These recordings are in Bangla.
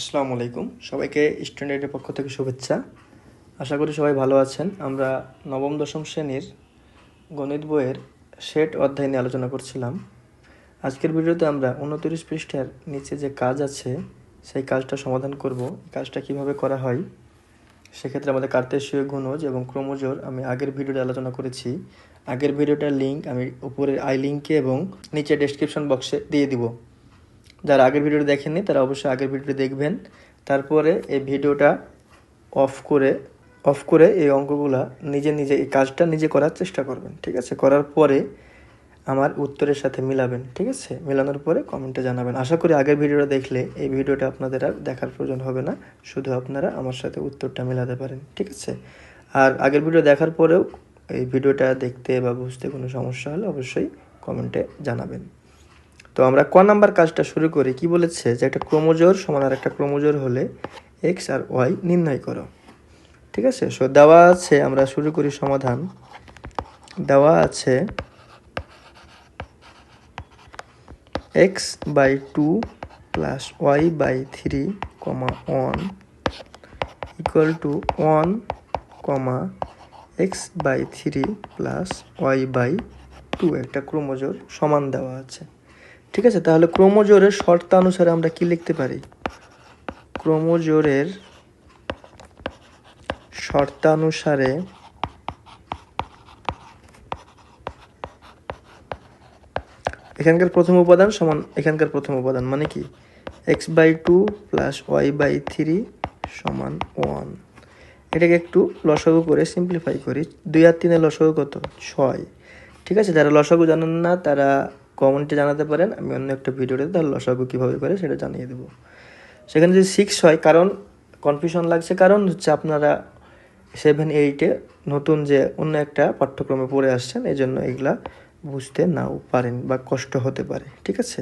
আসসালামু আলাইকুম। সবাইকে স্ট্যান্ডার্ডের পক্ষ থেকে শুভেচ্ছা। আশা করি সবাই ভালো আছেন। আমরা নবম, দশম শ্রেণির গণিত বইয়ের শেট অধ্যায় নিয়ে আলোচনা করছিলাম। আজকের ভিডিওতে আমরা উনত্রিশ পৃষ্ঠার নিচে যে কাজ আছে, সেই কাজটা সমাধান করব। কাজটা কীভাবে করা হয়, সেক্ষেত্রে আমাদের কার্তেশীয় গুণজ এবং ক্রোমোজোর আমি আগের ভিডিওতে আলোচনা করেছি। আগের ভিডিওটার লিঙ্ক আমি উপরের আই লিঙ্কে এবং নিচে ডেসক্রিপশন বক্সে দিয়ে দিব। যারা আগের ভিডিওটা দেখেননি, তারা অবশ্যই আগের ভিডিওটি দেখবেন। তারপরে এই ভিডিওটা অফ করে অফ করে এই অঙ্কগুলা নিজে নিজে, এই কাজটা নিজে করার চেষ্টা করবেন, ঠিক আছে? করার পরে আমার উত্তরের সাথে মিলাবেন, ঠিক আছে? মেলানোর পরে কমেন্টে জানাবেন। আশা করি আগের ভিডিওটা দেখলে এই ভিডিওটা আপনাদের আর দেখার প্রয়োজন হবে না, শুধু আপনারা আমার সাথে উত্তরটা মেলাতে পারেন, ঠিক আছে? আর আগের ভিডিও দেখার পরেও এই ভিডিওটা দেখতে বা বুঝতে কোনো সমস্যা হলে অবশ্যই কমেন্টে জানাবেন। তো আমরা ক নাম্বার কাজটা শুরু করি। কি বলেছে যে একটা ক্রোমোজোর সমান আর একটা ক্রোমোজোর হলে এক্স আর ওয়াই নির্ণয় করো। ঠিক আছে? সো দেওয়া আছে, আমরা শুরু করি সমাধান। দেওয়া আছে x by two plus y by three comma one equal to one comma x by three plus y by two একটা ক্রোমোজোর সমান দেওয়া আছে। ঠিক আছে, তাহলে ক্রোমোজোরের শর্তানুসারে আমরা কি লিখতে পারি? ক্রোমোজোরের শর্তানুসারে এখানকার প্রথম উপাদান সমান এখানকার প্রথম উপাদান মানে কি? X by two plus y by three সমান ওয়ান এটাকে একটু লসাগু করে সিম্পলিফাই করি। দুই আর তিনের লসাগু কত? ছয়। ঠিক আছে, যারা লসাগু জানেন না, তারা কমেন্টে জানাতে পারেন, আমি অন্য একটা ভিডিওতে তার লসাগু কীভাবে করে সেটা জানিয়ে দেবো। সেখানে যদি সিক্স হয়, কারণ কনফিউশন লাগছে, কারণ হচ্ছে আপনারা সেভেন এইটে নতুন যে অন্য একটা পাঠ্যক্রমে পড়ে আসছেন এই জন্য এগুলা বুঝতে নাও পারেন বা কষ্ট হতে পারে, ঠিক আছে?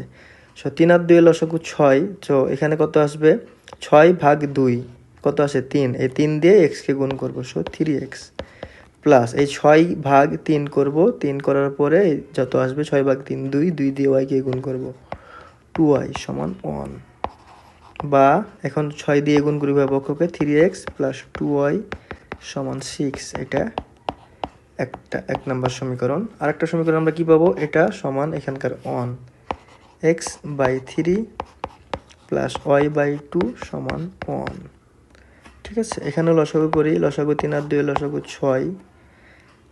সো তিন আর দুই লসাগু ছয়, তো এখানে কত আসবে? ছয় ভাগ দুই, কত আসে? তিন, এই তিন দিয়ে এক্সকে গুণ করব সো থ্রি এক্স প্লাস এই ছয় ভাগ তিন করব। তিন করার পরে যত আসবে ছয় ভাগ তিন, দুই দুই দিয়ে ওয়াইকে গুণ করব। টু ওয়াই সমান ওয়ান বা এখন ছয় দিয়ে গুণ করি পক্ষকে three x plus two y সমান সিক্স এটা একটা, এক নম্বর সমীকরণ। আর একটা সমীকরণ আমরা কি পাবো? এটা সমান এখানকার one x by three plus y by two সমান ওয়ান ঠিক আছে, এখানে লসাগু করি, লসাগু তিন আর দুই, লসাগু ছয়।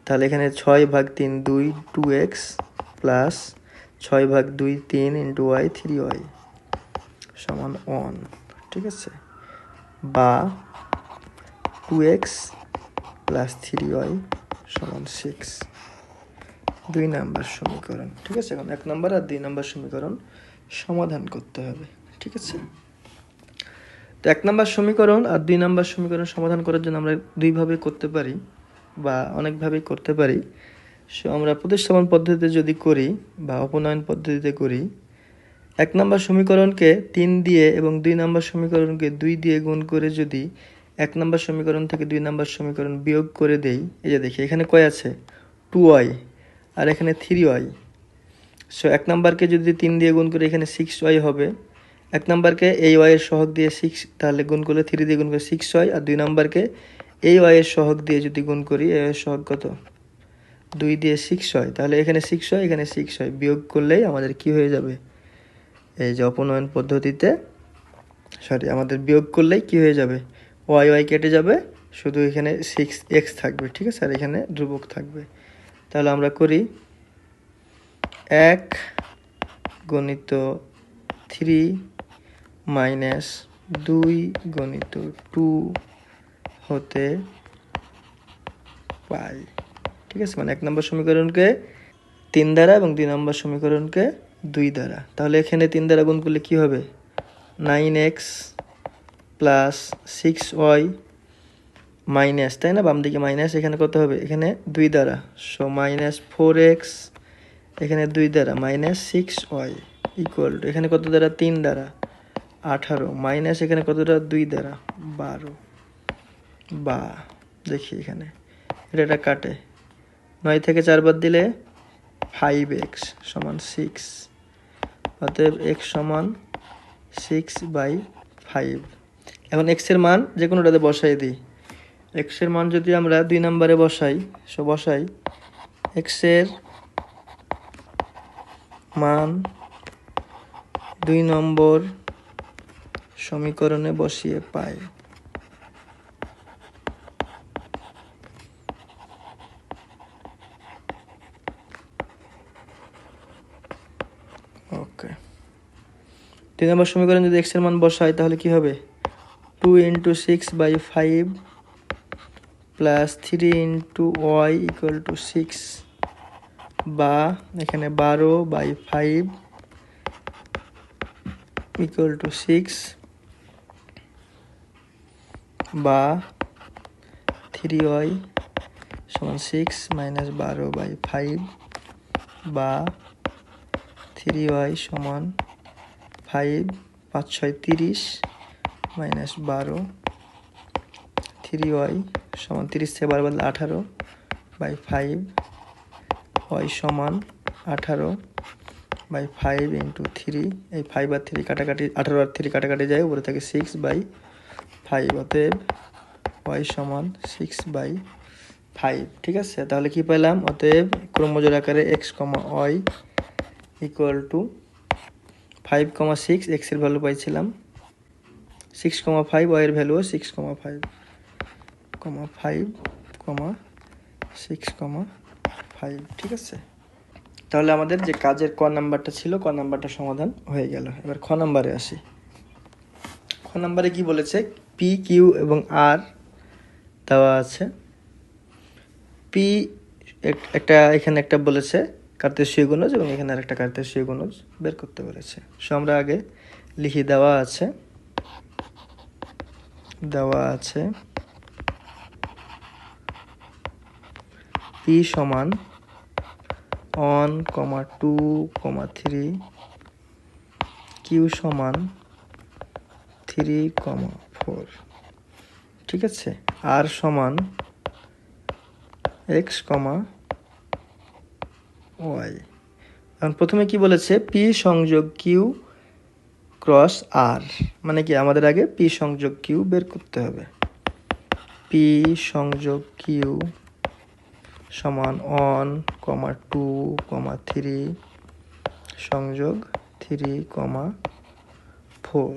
তাহলে এখানে ছয় ভাগ তিন, দুই টু এক্স প্লাস ছয় ভাগ দুই, তিন ইন্টু ওয়াই থ্রি ওয়াই সমান ওয়ান ঠিক আছে? বা two x plus three y সমান সিক্স দুই নাম্বার সমীকরণ, ঠিক আছে? এখন এক নাম্বার আর দুই নাম্বার সমীকরণ সমাধান করতে হবে, ঠিক আছে? তো এক নাম্বার সমীকরণ আর দুই নাম্বার সমীকরণ সমাধান করার জন্য আমরা দুইভাবে করতে পারি বা অনেকভাবেই করতে পারি। সো আমরা প্রতিস্থাপন পদ্ধতিতে যদি করি বা অপনয়ন পদ্ধতিতে করি, এক নম্বর সমীকরণকে তিন দিয়ে এবং দুই নম্বর সমীকরণকে দুই দিয়ে গুণ করে যদি এক নম্বর সমীকরণ থেকে দুই নম্বর সমীকরণ বিয়োগ করে দেই, এই যে দেখি, এখানে কয় আছে? টু ওয়াই আর এখানে থ্রি ওয়াই সো এক নাম্বারকে যদি তিন দিয়ে গুণ করে এখানে সিক্স ওয়াই হবে এক নাম্বারকে এই ওয়াইয়ের সহগ দিয়ে সিক্স তাহলে গুণ করলে থ্রি দিয়ে গুণ করে সিক্স ওয়াই আর দুই নাম্বারকে এই ওয়াইয়ের সহগ দিয়ে যদি গুণ করি, এই ওয়াইয়ের সহগ কত? দুই দিয়ে সিক্স হয়, তাহলে এখানে সিক্স হয়, এখানে সিক্স হয়। বিয়োগ করলেই আমাদের কি হয়ে যাবে? এই যে অপনয়ন পদ্ধতিতে সরি আমাদের বিয়োগ করলেই কি হয়ে যাবে? ওয়াই ওয়াই কেটে যাবে, শুধু এখানে সিক্স এক্স থাকবে, ঠিক আছে? আর এখানে ধ্রুবক থাকবে। তাহলে আমরা করি এক গণিত থ্রি মাইনাস দুই গণিত টু হতে পাই। ঠিক আছে? মানে এক নম্বর সমীকরণকে তিন দ্বারা এবং দুই নম্বর সমীকরণকে দুই দ্বারা। তাহলে এখানে তিন দ্বারা গুণ করলে কী হবে? Nine x plus six y minus, তাই না? বাম দিকে মাইনাস, এখানে কত হবে? এখানে দুই দ্বারা। সো মাইনাস ফোর এক্স, এখানে দুই দ্বারা। Minus six y equal to. এখানে কত দ্বারা? তিন দ্বারা। আঠারো মাইনাস এখানে কতটা? দুই দ্বারা, বারো। বা, দেখি এখানে। এটা কাটে। নয় থেকে চারবার দিলে ফাইভ এক্স সমান সিক্স অতএব এক্স সমান সিক্স বাই ফাইভ এখন এক্সের মান যে কোনোটাতে বসাই দিই। এক্সের মান যদি আমরা দুই নম্বরে বসাই, সো বসাই এক্সের মান দুই নম্বর সমীকরণে বসিয়ে পাই। ওকে তিন নম্বর সমীকরণ যদি এক্সের মান বসাই, তাহলে কি হবে? Two into six by five plus three into y equal to six বা এখানে বারো by five equal to six বা থ্রি ওয়াই সমান সিক্স মাইনাস বারো বাই ফাইভ বা থ্রি ওয়াই সমান ফাইভ পাঁচ, ছয়, তিরিশ মাইনাস বারো থ্রি ওয়াই সমান তিরিশ থেকে বারো বদলে আঠারো বাই ফাইভ ওয়াই সমান আঠারো বাই ফাইভ ইন্টু থ্রি এই ফাইভ আর থ্রি কাটাকাটি, আঠারো আর থ্রি কাটাকাটি যায়, উপরে থাকে সিক্স বাই ফাইভ অতএব ওয়াই সমান সিক্স বাই ফাইভ ঠিক আছে? তাহলে কি পেলাম? অতএব ক্রমজোর আকারে x comma y equal to five comma six এক্সের ভ্যালু পাইছিলাম। সিক্স কমা ফাইভ ওয়াইয়ের ভ্যালুও six comma five comma five comma six comma five ঠিক আছে? তাহলে আমাদের যে কাজের ক নাম্বারটা ছিল, ক নাম্বারটা সমাধান হয়ে গেল। এবার খ নাম্বারে আসি। খ নাম্বারে কি বলেছে? পি কিউ এবং আর দেওয়া আছে। পি একটা এখানে একটা বলেছে কার্তেশীয় গুণজ এবং এখানে আরেকটা কার্তেশীয় গুণজ বের করতে বলেছে। সো আমরা আগে লিখি, দেওয়া আছে। দেওয়া আছে। পি সমান one comma two comma three Q সমান থ্রি কমা ফোর ঠিক আছে? আর সমান এক্স কমা ওয়াই এখন প্রথমে কি বলেছে? পি সংযোগ কিউ ক্রস আর মানে কি? আমাদের আগে পি সংযোগ কিউ বের করতে হবে। পি সংযোগ কিউ সমান one comma two comma three সংযোগ থ্রি কমা ফোর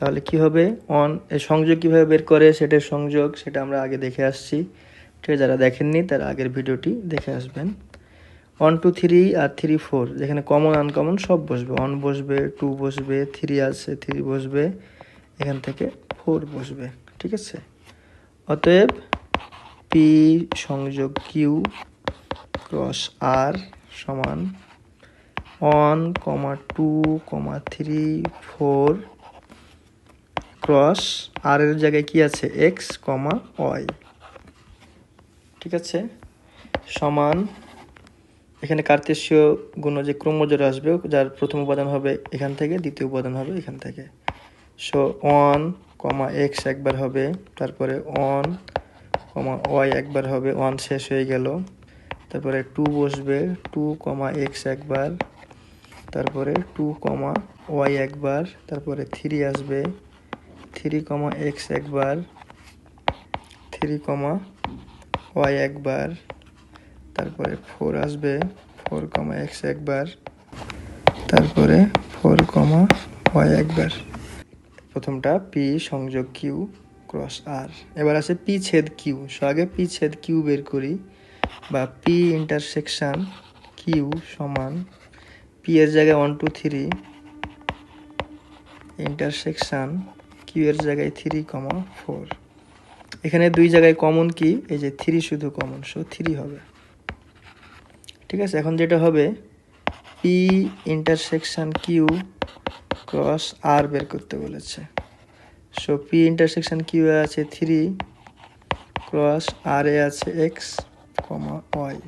তাহলে কি হবে? অন এই সংযোগ কীভাবে বের করে? সেটার সংযোগ, সেটা আমরা আগে দেখে আসছি। ঠিক যারা দেখেননি, তারা আগের ভিডিওটি দেখে আসবেন। ওয়ান টু থ্রি আর থ্রি ফোর যেখানে কমন আনকমন সব বসবে। ওয়ান বসবে টু বসবে থ্রি আছে থ্রি বসবে, এখান থেকে ফোর বসবে। ঠিক আছে? অতএব পি সংযোগ কিউ ক্রস আর সমান one comma two comma three four cross R এর জায়গায় কি আছে? এক্স কমা ওয়াই ঠিক আছে? সমান এখানে কার্তেশীয় গুণ যে ক্রমজোর আসবে, যার প্রথম উপাদান হবে এখান থেকে, দ্বিতীয় উপাদান হবে এখান থেকে। সো ওয়ান কমা এক্স একবার হবে, তারপরে ওয়ান কমা ওয়াই একবার হবে ওয়ান শেষ হয়ে গেল। তারপরে টু বসবে টু কমা এক্স একবার। তারপরে টু কমা ওয়াই একবার। তারপরে থ্রি আসবে। থ্রি কমা এক্স একবার থ্রি কমা ওয়াই একবার, তারপরে ফোর আসবে ফোর কমা এক্স একবার, তারপরে ফোর কমা ওয়াই একবার। প্রথমটা পি সংযোগ কিউ ক্রস আর এবার আছে পি ছেদ কিউ সো আগে পি ছেদ কিউ বের করি, বা পি ইন্টারসেকশন কিউ সমান পি এর জায়গায় one two three intersection Q এর জায়গায় থ্রি কমা ফোর এখানে দুই জায়গায় কমন কি? এই যে থ্রি শুধু কমন সো থ্রি হবে। ঠিক আছে, এখন যেটা হবে P intersection Q cross R বের করতে বলেছে। সো পি ইন্টারসেকশন কিউ এ আছে থ্রি ক্রস আর এ আছে এক্স কমা ওয়াই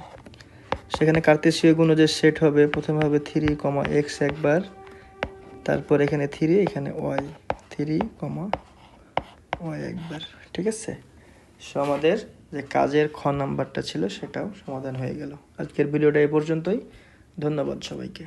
সেখানে কার্তেশীয় গুণ যে সেট হবে, প্রথমে হবে থ্রি কমা এক্স একবার, তারপর এখানে থ্রি এখানে ওয়াই থ্রি কমা ওয়াই একবার, ঠিক আছে? সো আমাদের যে কাজের খ নাম্বারটা ছিল সেটাও সমাধান হয়ে গেল। আজকের ভিডিওটা এই পর্যন্তই। ধন্যবাদ সবাইকে।